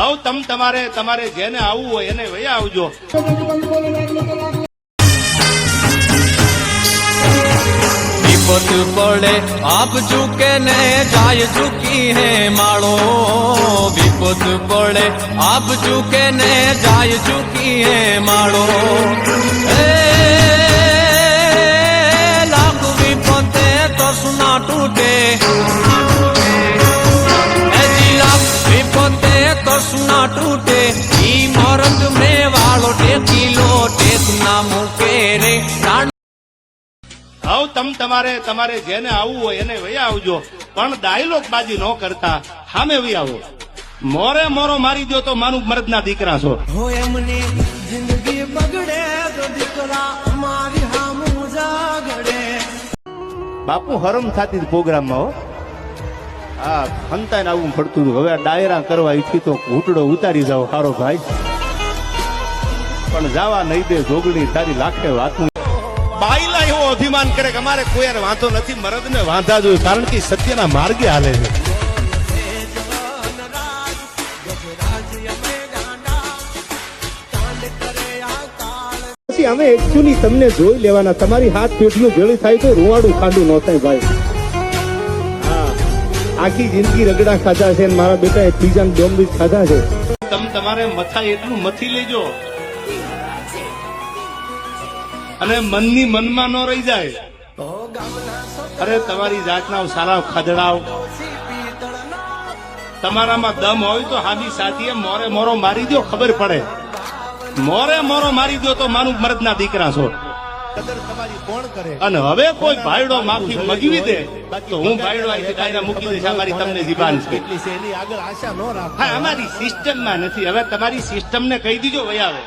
હવે તમ તમારે તમારે જેને આવવું હોય એને વયા આવજો. પડે, આપ ચૂકે ને જાય ચૂકી હે માળો. વિપત પડે, આપ ચૂકે ને જાય ચૂકી હે માળો. લાખ વિપતે તો સુના તૂટે હવે તમ તમારે તમારે જેને આવવું હોય એને વહી આવજો. પણ ડાયલોગ બાજી ન કરતા. સામે વહી આવો. મોરે મોરો મારી દો તો મારું મરદના દીકરા છો. હો એમની જિંદગી બગડે તો દીકરા મારી હામું જાગડે. બાપુ હરમ થતી પ્રોગ્રામમાં હો. આ ખંતાને આવું પડતું હતું. હવે ડાયરા કરવા ઈચ્છી તો ઘૂંટડો ઉતારી જાવ સારો ભાઈ. પણ જાવા નહીં દે જોગણી તારી લાખે વાતું બાઈલા એવું અભિમાન કરે કે અમારે કોઈ યાર વાંધો નથી મરદને વાંધા જોઈએ કારણ કે સત્યના માર્ગે હાલે છે. પછી અમે એકચ્યુઅલી તમને જોઈ લેવાના. તમારી હાથ પેઢીઓ ભેળી થાય તો રૂવાડું ખાડું ન થાય ભાઈ. હા. આખી જિંદગી રગડા ખાધા છે મારા બેટાએ ત્રીજા ને ડોમરીચ ખાધા છે. તમ તમારે મથા એટલું મથી લેજો. અને મનની મનમાં ન રહી જાય. અરે, તમારી જાતના સારા ખદડાવ તમારામાં દમ હોય તો હામી સાથીએ મોરે મોરો મારી દો ખબર પડે. મોરે મોરો મારી દો તો માનું મરદના દીકરા છો. અને હવે કોઈ ભાઈડો માફી મગવી દે, તો હું ભાઈડો મૂકી દઈશ, અમારી તમને જીબાન છે. હા, અમારી સિસ્ટમમાં નથી. હવે તમારી સિસ્ટમને કહી દીજો વયાવે